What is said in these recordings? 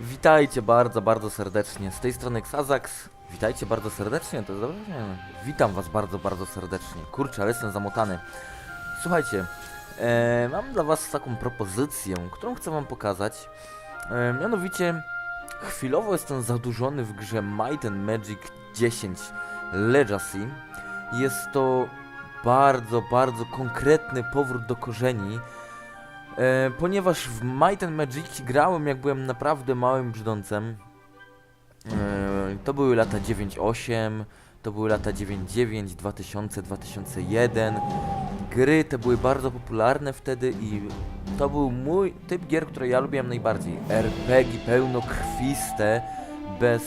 Witajcie bardzo, bardzo serdecznie. Z tej strony Xazax. Witajcie bardzo serdecznie, to jest dobrze? Nie. Witam was bardzo, bardzo serdecznie. Kurczę, ale jestem zamotany. Słuchajcie, e, mam dla was taką propozycję, którą chcę wam pokazać. E, mianowicie, chwilowo jestem zadłużony w grze Might and Magic 10 Legacy. Jest to bardzo, bardzo konkretny powrót do korzeni. E, ponieważ w Might and Magic grałem jak byłem naprawdę małym brzdącem. E, to były lata 9.8, to były lata 9.9, 2000, 2001. Gry te były bardzo popularne wtedy i to był mój typ gier, które ja lubiłem najbardziej. RPG pełnokrwiste, bez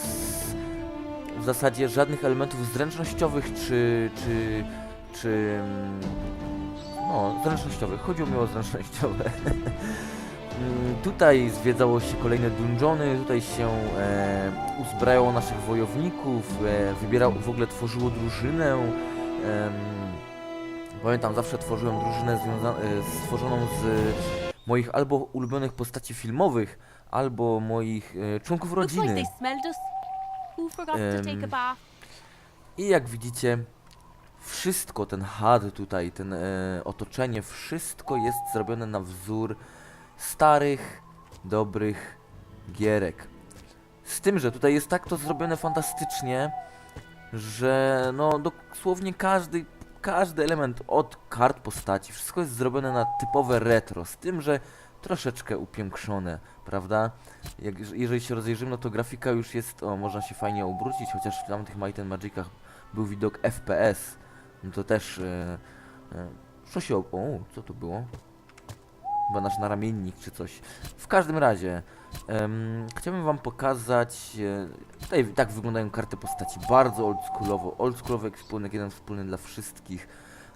w zasadzie żadnych elementów zręcznościowych czy, czy, czy no, zręcznościowych. Chodziło mi o zręcznościowe. Tutaj zwiedzało się kolejne dungeony, tutaj się e, uzbrajało naszych wojowników, e, wybierało, w ogóle tworzyło drużynę. em, pamiętam, zawsze tworzyłem drużynę e, stworzoną z moich albo ulubionych postaci filmowych, albo moich e, członków rodziny. bath? I jak widzicie, wszystko, ten HUD tutaj, ten e, otoczenie, wszystko jest zrobione na wzór starych, dobrych gierek. Z tym, że tutaj jest tak to zrobione fantastycznie, że no dosłownie każdy, każdy element od kart postaci, wszystko jest zrobione na typowe retro, z tym, że troszeczkę upiększone, prawda? Jak, jeżeli się rozejrzymy, no to grafika już jest, o, można się fajnie obrócić, chociaż w tamtych Might and Magicach był widok FPS, no to też, e, e, co się, o, co to było? Chyba nasz naramiennik czy coś. W każdym razie, em, chciałbym wam pokazać, e, tutaj tak wyglądają karty postaci, bardzo oldschoolowo, oldschoolowy ekwipunek, jeden wspólny dla wszystkich.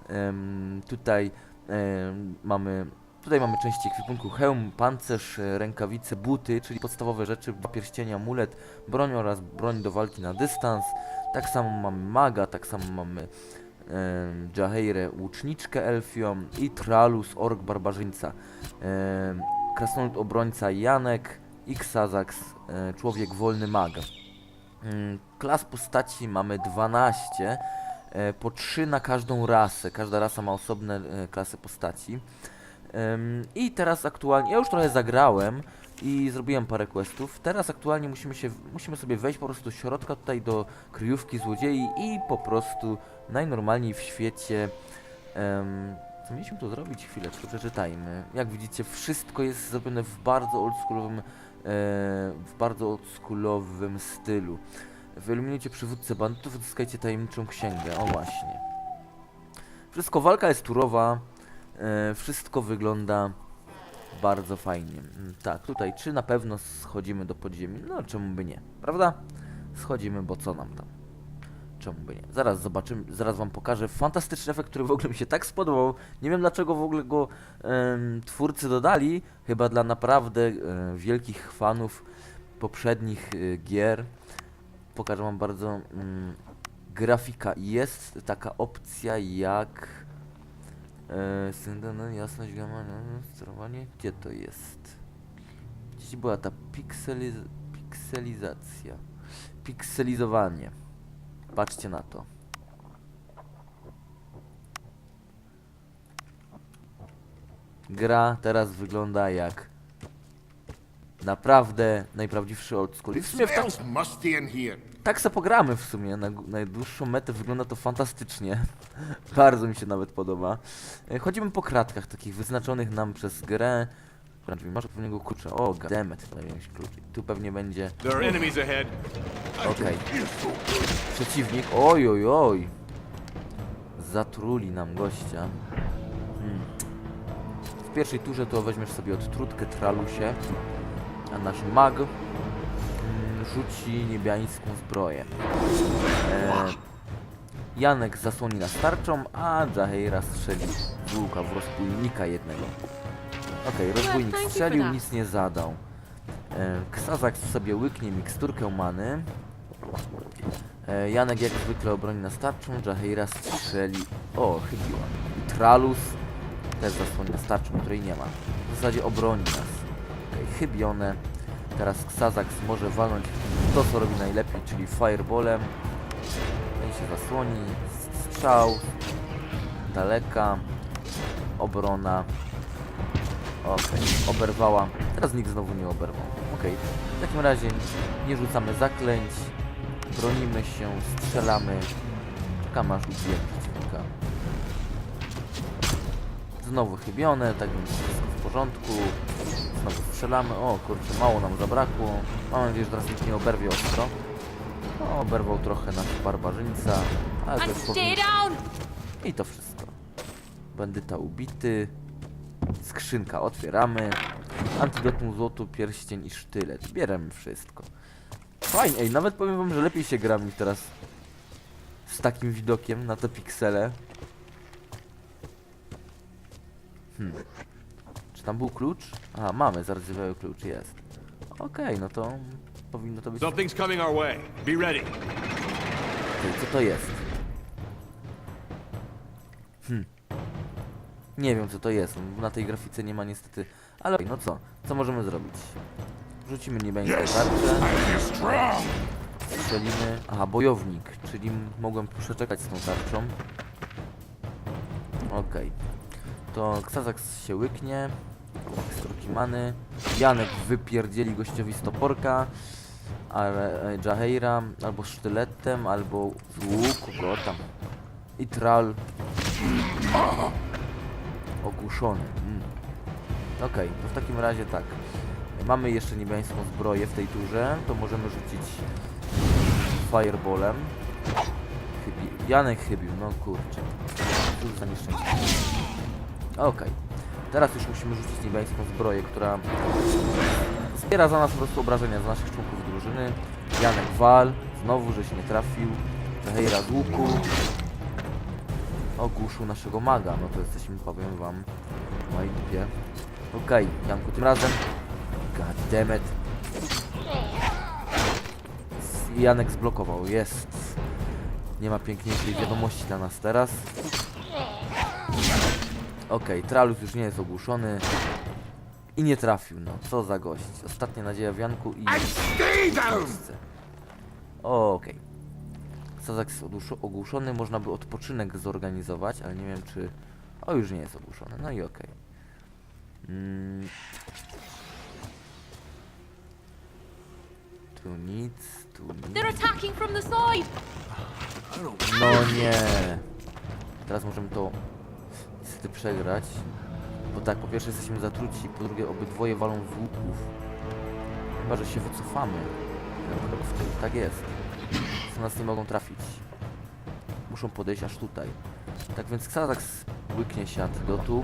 Em, tutaj em, mamy Tutaj mamy części ekwipunku hełm, pancerz, rękawice, buty, czyli podstawowe rzeczy, pierścienia, amulet, broń oraz broń do walki na dystans. Tak samo mamy maga, tak samo mamy em, Jaheirę, łuczniczkę elfią i Tralus, ork barbarzyńca. Krasnolud obrońca Janek i Xazax, e, człowiek wolny mag. Klas postaci mamy 12, e, po 3 na każdą rasę. Każda rasa ma osobne e, klasy postaci. I teraz aktualnie, ja już trochę zagrałem i zrobiłem parę questów. Teraz aktualnie musimy się, musimy sobie wejść po prostu do środka tutaj do kryjówki złodziei i po prostu najnormalniej w świecie. Um, co mieliśmy tu zrobić? Chwileczkę, przeczytajmy. Jak widzicie, wszystko jest zrobione w bardzo oldschoolowym, e, w bardzo oldschoolowym stylu. Wyeliminujcie przywódcę bandytów, odzyskajcie tajemniczą księgę. O właśnie. Wszystko, walka jest turowa. E, wszystko wygląda bardzo fajnie. Mm, Tak, tutaj czy na pewno schodzimy do podziemi? No czemu by nie, prawda? Schodzimy, bo co nam tam? Czemu by nie? Zaraz zobaczymy, zaraz wam pokażę fantastyczny efekt, który w ogóle mi się tak spodobał. Nie wiem dlaczego w ogóle go em, twórcy dodali. Chyba dla naprawdę e, wielkich fanów poprzednich e, gier. Pokażę wam bardzo mm, grafika. Jest taka opcja jak Eee, syndon, jasność, gamma, no, sterowanie, gdzie to jest? Gdzieś była ta pikseliz pikselizacja, pikselizowanie. Patrzcie na to. Gra teraz wygląda jak naprawdę najprawdziwszy old school. I w sumie w tak, tak se pogramy w sumie. Na gó- najdłuższą metę wygląda to fantastycznie. Bardzo mi się nawet podoba. E, Chodzimy po kratkach takich wyznaczonych nam przez grę. Wręcz mi masz odpowiedniego klucza. O, goddammit, tutaj jakiś klucz. Tu pewnie będzie. Okej. Przeciwnik. Oj, oj, oj. Zatruli nam gościa. Hmm. W pierwszej turze to weźmiesz sobie odtrutkę Tralusie, a nasz mag rzuci niebiańską zbroję. E, Janek zasłoni nas tarczą, a Jaheira strzeli z łuka w rozbójnika jednego. Okej, rozbójnik you for strzelił, nic nie zadał. E, Ksazak sobie łyknie miksturkę many. E, Janek jak zwykle obroni nas tarczą, Jaheira strzeli... O, chybiła. I Tralus też zasłoni nas tarczą, której nie ma. W zasadzie obroni nas. Chybione. Teraz Xazax może walnąć to, co robi najlepiej, czyli fireballem. Ten się zasłoni. Strzał. Daleka. Obrona. Okej, oberwała. Teraz nikt znowu nie oberwał. Okej, w takim razie nie rzucamy zaklęć. Bronimy się, strzelamy. Czekamy aż ubijemy przeciwnika. Znowu chybione, tak więc wszystko w porządku. Znowu strzelamy. O kurczę, mało nam zabrakło. Mam nadzieję, że teraz nikt nie oberwie ostro. No, oberwał trochę nasz barbarzyńca, ale to jest powinien... I to wszystko. Bandyta ubity. Skrzynka otwieramy. Antidotum złotu, pierścień i sztylet. Bierzemy wszystko. Fajnie, ej, nawet powiem wam, że lepiej się gra mi teraz z takim widokiem na te piksele. Hmm. Tam był klucz? Aha, mamy, zardzewiały klucz, jest. Okej, no to powinno to być... Something's coming our way. Be ready. Co to jest? Hmm. Nie wiem co to jest, na tej grafice nie ma niestety... Ale okej, no co? Co możemy zrobić? Rzucimy niebiańską tarczę. Strzelimy... Aha, bojownik, czyli m- mogłem przeczekać z tą tarczą. Okej. To Xazax się łyknie. Skórki many. Janek wypierdzieli gościowi z toporka. E, Jaheira albo sztyletem, albo łuku, go tam. I tral. Ogłuszony. Mm. Okej, to w takim razie tak. Mamy jeszcze niebiańską zbroję w tej turze, to możemy rzucić fireballem. Chybi... Janek chybił, no kurczę. Cóż za nieszczęście. Okej. Teraz już musimy rzucić niebiańską zbroję, która zbiera za nas po prostu obrażenia z naszych członków drużyny. Janek wal, znowu żeś nie trafił. Zahejra z łuku. Ogłuszył naszego maga, no to jesteśmy, powiem wam, w mojej dupie. Okej, Janku, tym razem. God damn it. S- Janek zblokował, jest. Nie ma piękniejszej wiadomości dla nas teraz. Okej, Tralus już nie jest ogłuszony. I nie trafił, no. Co za gość. Ostatnia nadzieja w Janku i... Okej. Sazak jest ogłuszony, można by odpoczynek zorganizować, ale nie wiem czy... O, już nie jest ogłuszony, no i okej. Mm. Tu nic, tu nic. No nie. Teraz możemy to niestety przegrać. Bo tak, po pierwsze jesteśmy zatruci, po drugie obydwoje walą z łuków. Chyba, że się wycofamy. Tył. Tak jest. Co nas nie mogą trafić. Muszą podejść aż tutaj. Tak więc Xanax łyknie się antydotu.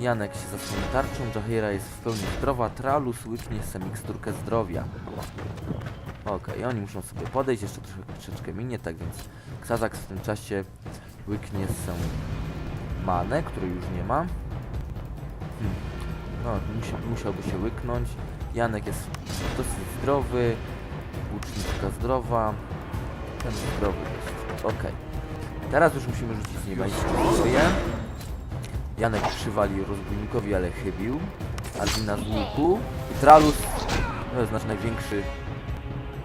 Janek się zasłoni tarczą, Jahira jest w pełni zdrowa, Tralus łyknie sobie miksturkę zdrowia. Okej, oni muszą sobie podejść, jeszcze troszeczkę minie, tak więc Xazax w tym czasie łyknie sobie manę, której już nie ma. Hmm. No, musi, musiałby się łyknąć. Janek jest dosyć zdrowy, łuczniczka zdrowa, ten zdrowy jest. Okej. Teraz już musimy rzucić zbroję. Janek przywali rozbójnikowi, ale chybił. Adina z łuku. I Tralus, to jest nasz największy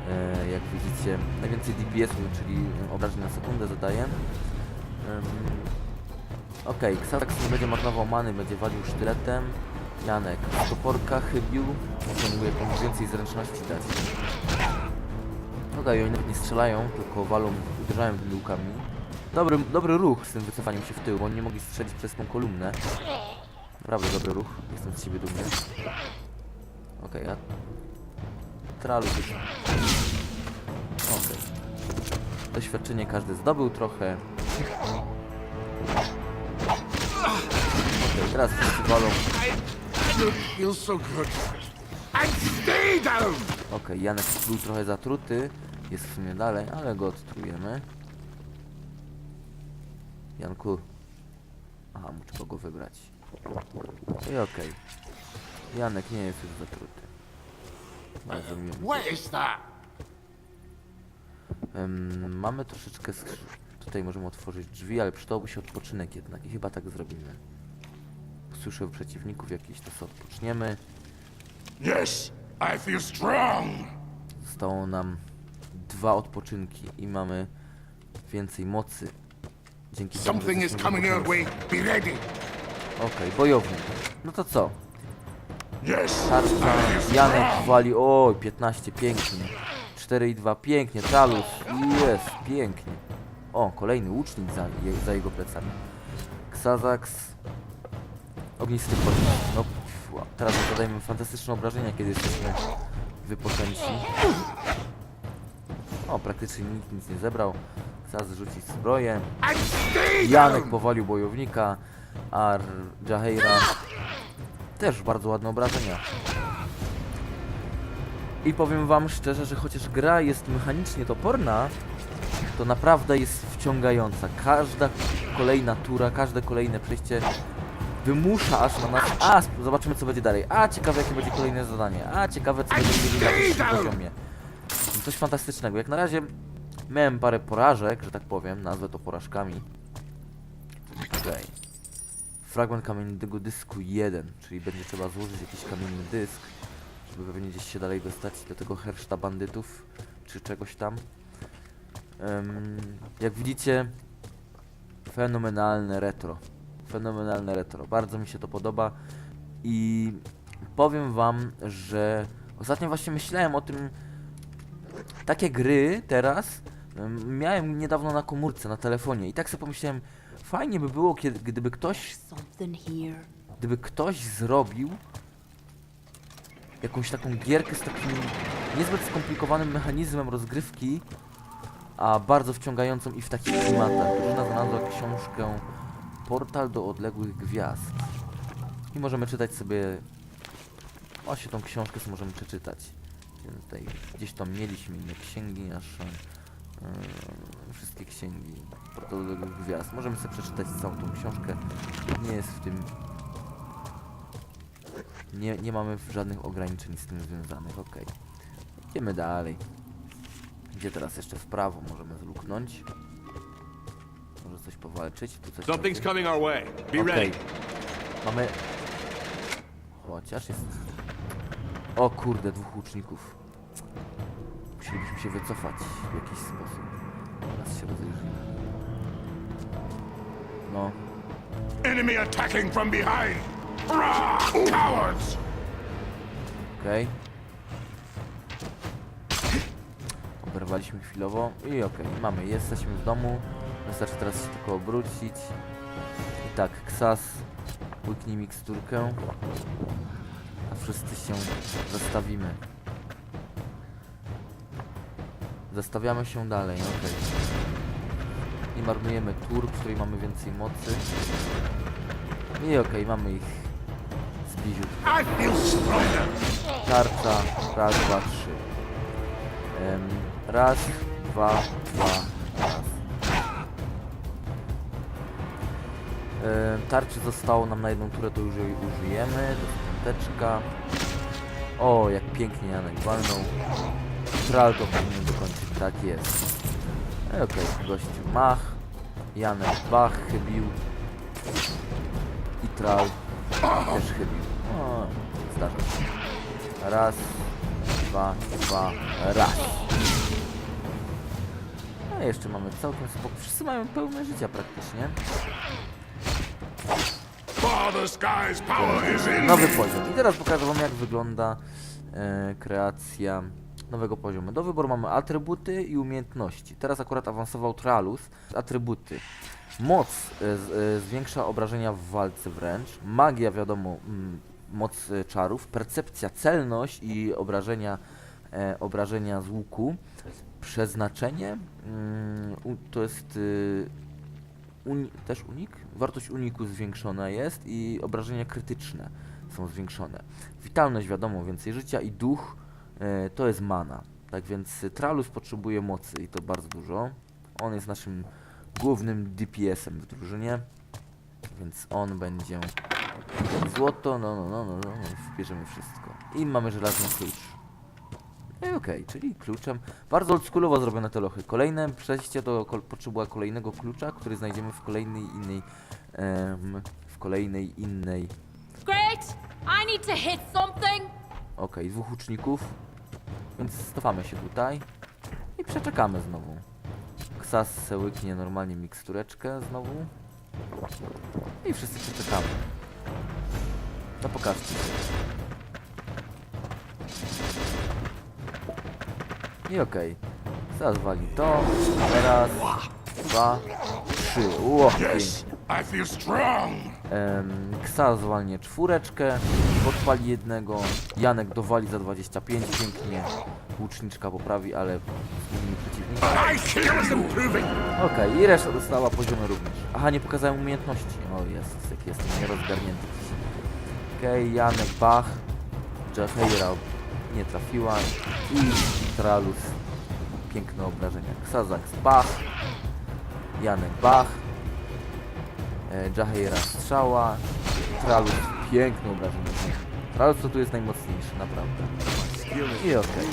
E, jak widzicie, najwięcej DPS-u, czyli obrażeń na sekundę zadaje. Okej, okay, Xanax nie będzie marnował many, będzie walił sztyletem. Janek z toporka chybił, może mu jakąś więcej zręczności dać. Okej, oni nawet nie strzelają, tylko walą, uderzają tymi łukami. Dobry, dobry ruch z tym wycofaniem się w tył, bo oni nie mogli strzelić przez tą kolumnę. Naprawdę dobry ruch, jestem z siebie dumny. Okej, a Tralu. Okej. Doświadczenie każdy zdobył trochę. Okej, teraz wszyscy walą. Okej, Janek był trochę zatruty. Jest w sumie dalej, ale go odtrujemy. Janku. Aha, muszę kogo wybrać. I okej. Janek nie jest już zatruty. Bardzo miło. Em, mamy troszeczkę skrzy... Tutaj możemy otworzyć drzwi, ale przydałoby się odpoczynek jednak i chyba tak zrobimy. Słyszę przeciwników jakichś, to sobie odpoczniemy. Yes, I feel strong. Zostało nam dwa odpoczynki i mamy więcej mocy. Dzięki temu, że Something is jesteśmy coming your way. Be ready. Okej, bojownik. No to co? Yes, I Tarcza, feel Janek strong. wali, oj, 15, pięknie. 4 i 2, pięknie, Talus, jest, pięknie. O, kolejny łucznik za, je, za jego plecami. Xazax, ognisty pocisk. No, teraz zadajemy fantastyczne obrażenia, kiedy jesteśmy wypoczęci. O, praktycznie nikt nic nie zebrał. Xaz rzucić zbroję. Janek powalił bojownika, a R- Jaheira też bardzo ładne obrażenia. I powiem wam szczerze, że chociaż gra jest mechanicznie toporna, to naprawdę jest wciągająca. Każda kolejna tura, każde kolejne przejście wymusza aż na nas. A, zobaczymy co będzie dalej. A, ciekawe jakie będzie kolejne zadanie. A, ciekawe co będzie mieli na poziomie. Coś fantastycznego. Jak na razie miałem parę porażek, że tak powiem, nazwę to porażkami. Okej. Fragment kamiennego dysku 1, czyli będzie trzeba złożyć jakiś kamienny dysk, żeby pewnie gdzieś się dalej dostać do tego herszta bandytów, czy czegoś tam. Em, jak widzicie, fenomenalne retro. Fenomenalne retro. Bardzo mi się to podoba i powiem wam, że ostatnio właśnie myślałem o tym, takie gry teraz em, miałem niedawno na komórce, na telefonie i tak sobie pomyślałem, fajnie by było, kiedy, gdyby ktoś, gdyby ktoś zrobił jakąś taką gierkę z takim niezbyt skomplikowanym mechanizmem rozgrywki, a bardzo wciągającą i w takich klimatach. Drużyna znalazła książkę Portal do odległych gwiazd. I możemy czytać sobie właśnie tą książkę sobie możemy przeczytać. Tutaj gdzieś tam mieliśmy inne księgi nasze. Yy, wszystkie księgi Portal do odległych gwiazd. Możemy sobie przeczytać całą tą książkę. Nie jest w tym nie, nie mamy żadnych ograniczeń z tym związanych, okej. Idziemy dalej. Gdzie teraz jeszcze w prawo możemy zluknąć? Może coś powalczyć? Tu coś Something's robię? coming our way. Be Okej. ready. Mamy... Chociaż jest... O kurde, dwóch łuczników. Musielibyśmy się wycofać w jakiś sposób. Teraz się rozejrzymy. No, Enemy attacking from behind. Rah, cowards. Okej. Oberwaliśmy chwilowo i okej, mamy, jesteśmy w domu. Wystarczy teraz się tylko obrócić. I tak, Ksas, łyknij miksturkę. A wszyscy się zestawimy. Zestawiamy się dalej, okej. Nie marnujemy tur, w której mamy więcej mocy. I okej, mamy ich stronger. Tarcza, raz, dwa, trzy. Em, raz, dwa, dwa, raz. Em, tarczy zostało nam na jedną turę, to już jej użyjemy. Piąteczka. O, jak pięknie Janek walnął. Tral to powinien dokończyć, tak jest. E, Okej, gościu mach. Janek bach chybił. I Tral też chybił. O, zdarza się. Raz, dwa, dwa, raz. Jeszcze mamy całkiem spokój. Wszyscy mają pełne życia praktycznie. Nowy poziom. I teraz pokażę wam jak wygląda e, kreacja nowego poziomu. Do wyboru mamy atrybuty i umiejętności. Teraz akurat awansował Tralus. Atrybuty. Moc e, e, zwiększa obrażenia w walce wręcz. Magia wiadomo, mm, moc e, czarów. Percepcja, celność i obrażenia, e, obrażenia z łuku. Przeznaczenie mm, to jest y, uni też unik? Wartość uniku zwiększona jest i obrażenia krytyczne są zwiększone. Witalność wiadomo, więcej życia i duch e, to jest mana. Tak więc y, Tralus potrzebuje mocy i to bardzo dużo. On jest naszym głównym DPS-em w drużynie, więc on będzie złoto, no no no no, no, no wbierzemy wszystko. I mamy żelazny klucz. I okej, czyli kluczem. Bardzo oldschoolowo zrobione te lochy. Kolejne przejście to kol potrzeba kolejnego klucza, który znajdziemy w kolejnej innej. em, w kolejnej innej. Great! I need to hit something! Okej, dwóch łuczników. Więc cofamy się tutaj. I przeczekamy znowu. Ksas se łyknie normalnie mikstureczkę znowu. I wszyscy przeczekamy. No pokażcie. I okej. Ksas wali to. Raz, dwa, trzy. Ło, pięknie. I feel strong. Em, Ksa zwalnie czwóreczkę, podpali jednego, Janek dowali za 25, pięknie, łuczniczka poprawi, ale zmienili przeciwnika. Okej, i reszta dostała poziomy również. Aha, nie pokazałem umiejętności. O, jest, jak jestem nierozgarnięty. Okej, Janek Bach, Jaheira nie trafiła i Tralus, piękne obrażenia. Ksazak Bach, Janek Bach, e, Jaheira strzała, Tralus piękne obrażenia. Tralus to tu jest najmocniejszy, naprawdę. I okej.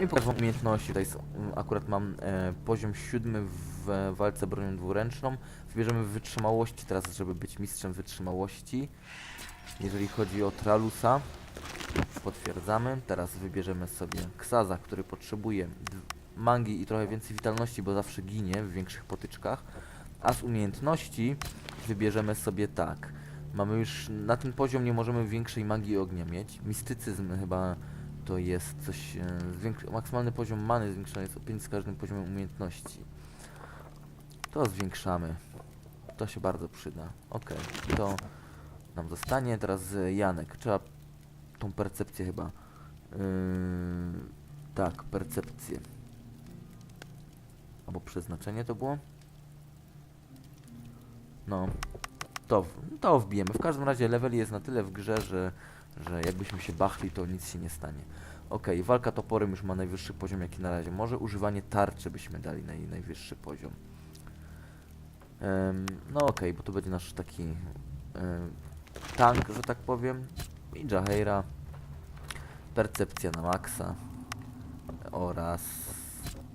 I pokażę wam umiejętności. Tutaj są, akurat mam e, poziom siódmy w walce bronią dwuręczną. Wybierzemy wytrzymałości teraz, żeby być mistrzem wytrzymałości. Jeżeli chodzi o Tralusa, potwierdzamy. Teraz wybierzemy sobie Ksaza, który potrzebuje mangi i trochę więcej witalności, bo zawsze ginie w większych potyczkach. A z umiejętności wybierzemy sobie tak. Mamy już na ten poziom nie możemy większej magii ognia mieć. Mistycyzm chyba to jest coś. E, maksymalny poziom many zwiększony jest o 5 z każdym poziomem umiejętności. To zwiększamy. To się bardzo przyda. Ok, to nam zostanie. Teraz e, Janek. Trzeba tą percepcję chyba. Yy, tak, percepcję. Albo przeznaczenie to było? No, to, to wbijemy. W każdym razie level jest na tyle w grze, że, że jakbyśmy się bachli, to nic się nie stanie. Okej, walka toporem już ma najwyższy poziom, jaki na razie. Może używanie tarczy byśmy dali naj, najwyższy poziom. Em, no okej, bo to będzie nasz taki em, tank, że tak powiem. I Jaheira. Percepcja na maksa. Oraz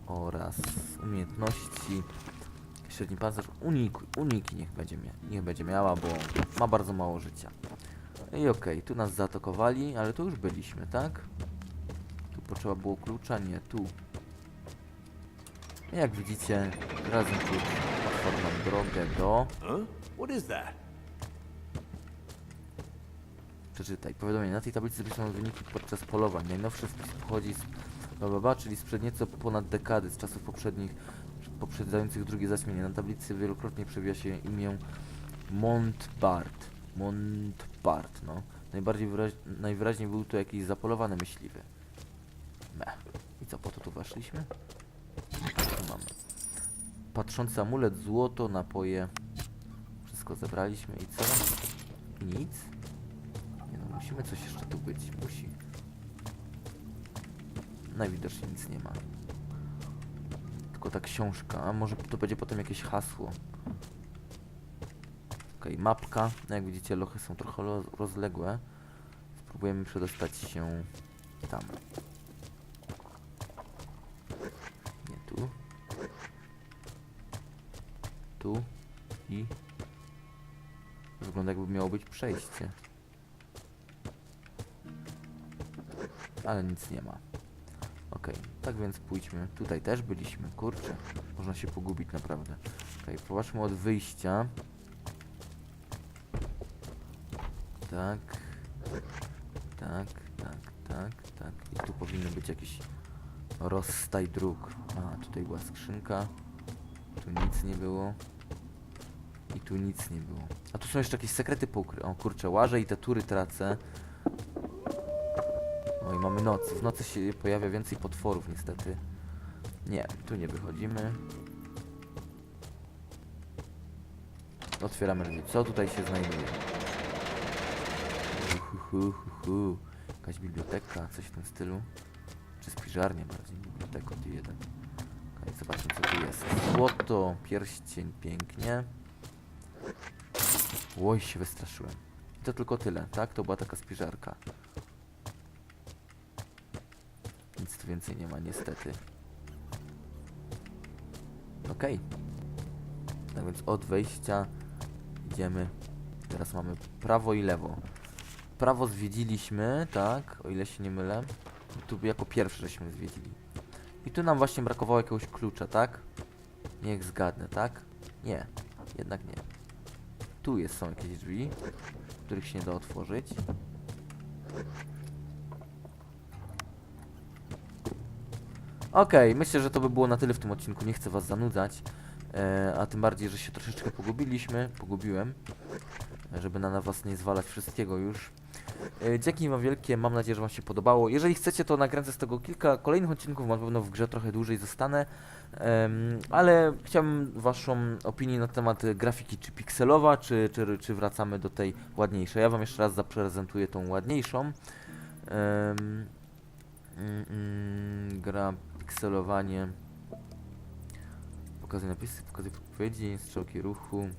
oraz umiejętności. Średni pancerz, unik, uniki niech będzie, niech będzie miała, bo ma bardzo mało życia. I okej, tu nas zaatakowali, ale tu już byliśmy, tak? Tu potrzeba było klucza, nie, tu. Jak widzicie, razem klucz otworzył drogę do... Przeczytaj. Powiadomienie. Na tej tablicy zapisano wyniki podczas polowań. Najnowszy wpis pochodzi z bla, czyli sprzed nieco ponad dekady, z czasów poprzednich, poprzedzających drugie zaćmienie. Na tablicy wielokrotnie przewija się imię Montbart. Montbart, no. Najbardziej wyraź, najwyraźniej był to jakiś zapolowany myśliwy. Meh. I co, po to tu weszliśmy? Tu mamy. Patrzący amulet, złoto, napoje. Wszystko zebraliśmy i co? Nic? No, musimy coś jeszcze tu być. Musi. Najwidoczniej nic nie ma. Tylko ta książka. A może to będzie potem jakieś hasło. Okej, mapka. No jak widzicie, lochy są trochę rozległe. Spróbujemy przedostać się tam. Nie tu. Tu. I... Wygląda jakby miało być przejście. Ale nic nie ma. Okej, tak więc pójdźmy. Tutaj też byliśmy, kurczę. Można się pogubić naprawdę. Okej, popatrzmy od wyjścia. Tak. Tak, tak, tak, tak. I tu powinny być jakieś rozstaj dróg. A, tutaj była skrzynka. Tu nic nie było. I tu nic nie było. A tu są jeszcze jakieś sekrety pokry. O kurczę, łażę i te tury tracę. No i mamy noc. W nocy się pojawia więcej potworów niestety. Nie, tu nie wychodzimy. Otwieramy drzwi. Co tutaj się znajduje? Hu, hu, hu, hu. Jakaś biblioteka, coś w tym stylu. Czy spiżarnia bardziej, biblioteka od jeden. Okej, zobaczmy co tu jest. Złoto, pierścień, pięknie. Oj, się wystraszyłem. I to tylko tyle, tak? To była taka spiżarka. Nic tu więcej nie ma, niestety. Okej. Tak więc od wejścia idziemy. Teraz mamy prawo i lewo. prawo zwiedziliśmy, tak, o ile się nie mylę. Tu jako pierwszy żeśmy zwiedzili. I tu nam właśnie brakowało jakiegoś klucza, tak? Niech zgadnę, tak? Nie, jednak nie. Tu jest, są jakieś drzwi, których się nie da otworzyć. Okej, myślę, że to by było na tyle w tym odcinku. Nie chcę was zanudzać. E, a tym bardziej, że się troszeczkę pogubiliśmy. Pogubiłem. e, Żeby na was nie zwalać wszystkiego już. E, dzięki wam wielkie. Mam nadzieję, że wam się podobało. Jeżeli chcecie, to nakręcę z tego kilka kolejnych odcinków. Na pewno w grze trochę dłużej zostanę. Em, ale chciałbym waszą opinię na temat e, grafiki. Czy pikselowa, czy, czy, czy wracamy do tej ładniejszej. Ja wam jeszcze raz zaprezentuję tą ładniejszą. Mm, mm, gra pikselowanie. Pokazuję napisy, pokazuję podpowiedzi, strzałki ruchu.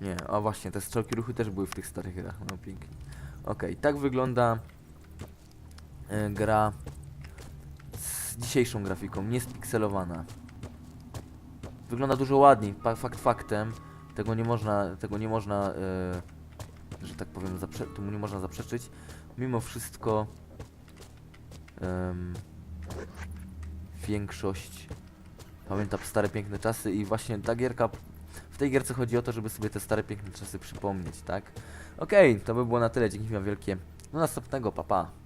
Nie, a właśnie, te strzałki ruchu też były w tych starych grach, no pięknie. Okej, tak wygląda e, gra z dzisiejszą grafiką, nie spikselowana. Wygląda dużo ładniej, fakt faktem. Tego nie można, tego nie można, e, że tak powiem, zaprze- temu nie można zaprzeczyć. Mimo wszystko em, większość pamięta stare piękne czasy i właśnie ta gierka w tej gierce chodzi o to, żeby sobie te stare piękne czasy przypomnieć, tak? Okej, to by było na tyle, dzięki wam wielkie. Do następnego, papa. Pa.